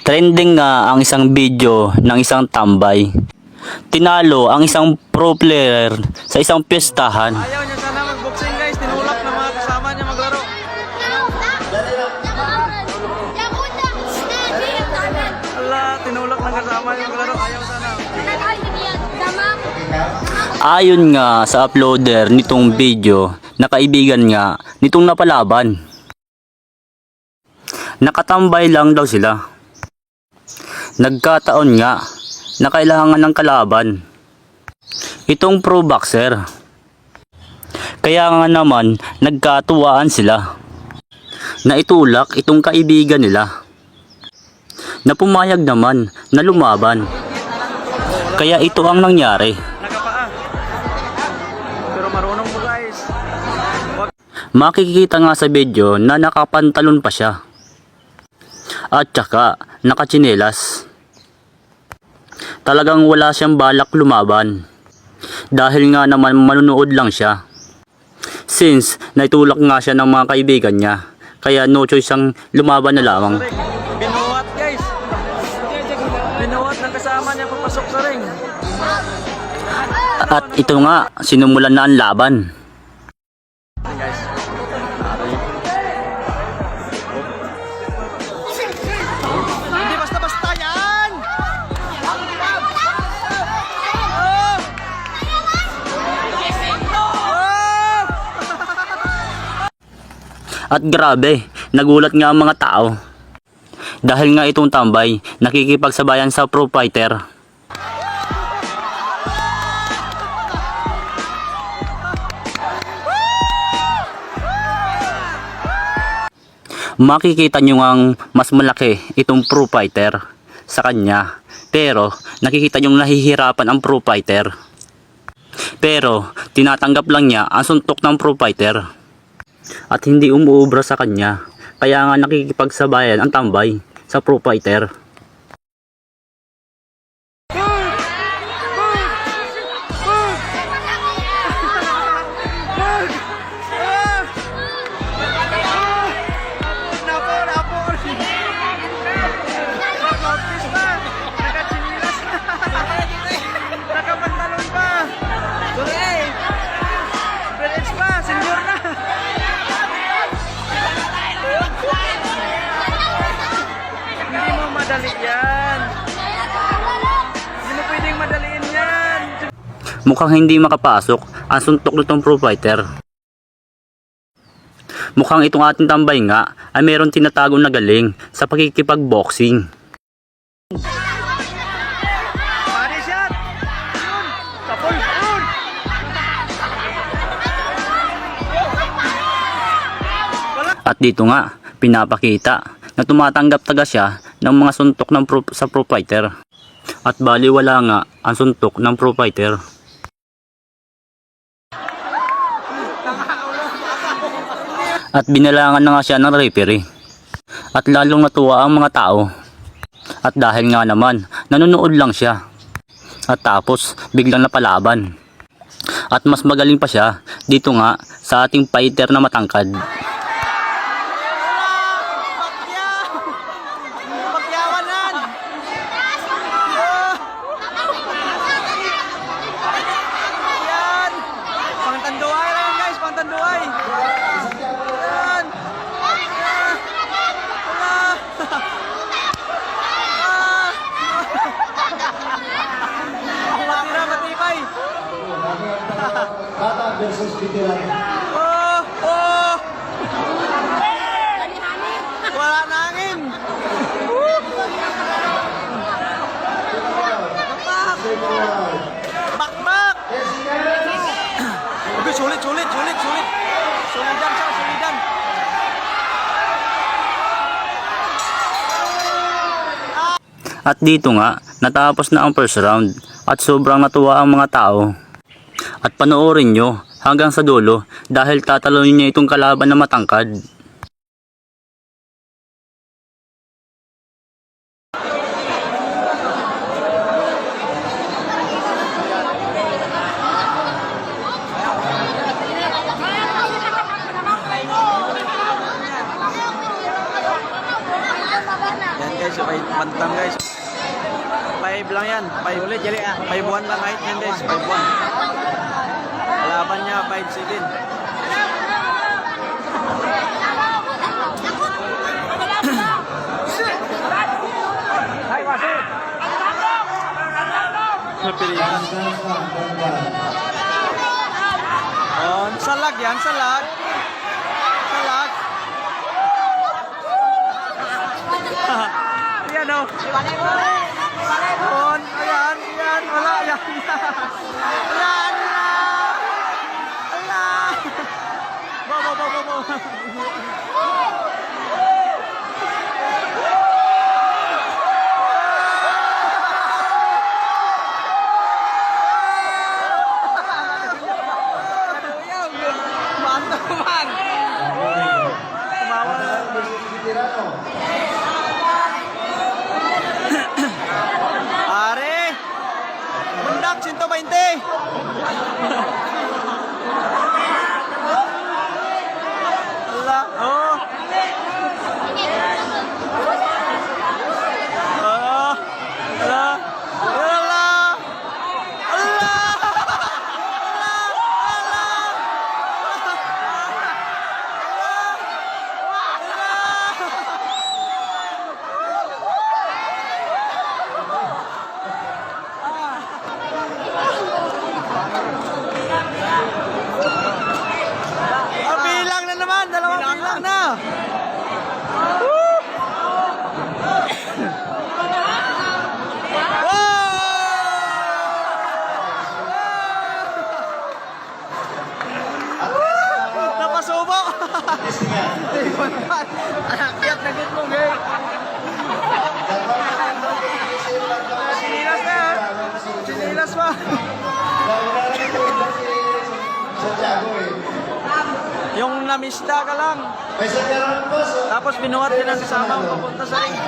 Trending nga ang isang video ng isang tambay. Tinalo ang isang pro player sa isang piyestahan. Ayaw niya sana mag-boxing guys, tinulak ng mga kasama niya maglaro. Ala, tinulak ng kasama niya maglaro, ayaw sana. Ayon nga sa uploader nitong video na kaibigan nga nitong napalaban. Nakatambay lang daw sila. Nagkataon nga na kailangan ng kalaban. Itong pro boxer. Kaya nga naman nagkatuwaan sila. Na itulak itong kaibigan nila. Na pumayag naman na lumaban. Kaya ito ang nangyari. Pero marunong mo guys. Makikita nga sa video na nakapantalon pa siya. At saka nakatsinelas. Talagang wala siyang balak lumaban. Dahil nga naman manunood lang siya. Since naitulak nga siya ng mga kaibigan niya. Kaya no choice siyang lumaban na lamang. Binuhat guys. Binuhat ng kasama niya papasok sa ring. At ito nga, sinumulan na ang laban. At grabe, nagulat nga ang mga tao. Dahil nga itong tambay, nakikipagsabayan sa pro fighter. Makikita nyo ngang mas malaki itong pro fighter sa kanya. Pero nakikita nyo nahihirapan ang pro fighter. Pero tinatanggap lang niya ang suntok ng pro fighter at hindi umuubra sa kanya. Kaya nga nakikipagsabayan ang tambay sa pro madali yan! Hindi mo pwedeng madaliin yan! Mukhang hindi makapasok ang suntok nitong pro fighter. Mukhang itong ating tambay nga ay meron tinatago na galing sa! Yun! At dito nga, pinapakita na tumatanggap taga siya ng mga suntok ng pro, sa pro fighter. At bali wala nga ang suntok ng pro fighter. At binalangan na nga siya ng referee. At lalong natuwa ang mga tao. At dahil nga naman, nanonood lang siya. At tapos, biglang napalaban. At mas magaling pa siya dito nga sa ating fighter na matangkad. Pakyaw! Pakyawanan! Yan! Pangtanduay lang guys, pangtanduay! Yan! Wala! Matira, matibay! Bata versus veteran. Oh! Oh! Wala na angin! Bakbak! Oke, sulit, sulit, sulit, sulit. Sulidan, siya, sulidan. At dito nga, natapos na ang first round at sobrang natuwa ang mga tao. At panoorin nyo hanggang sa dulo dahil tatalonin niya itong kalaban na matangkad. Guys, month lang guys. Pay bilang yan. Pay, Ulit, jali ah. Pay buwan lang kahit yan guys. Pay buwan. Laban niya, 5-7. Napilihan. Oh, salag yan, salag. Salag. Yan o. Ayan, ayan, ayan, wala, ayan. Ayan, ayan. Ayan. Bo, bo, bo, bo, bo. Mantap man. Tumawa na. Are! Bundak, 120! Ala, oh! Ah, ala, ala! Ala! Ah, bilang na naman, dalawang bilang, na. Namista ka lang. Boss. Tapos binuhat din ang kasama papunta sa ring.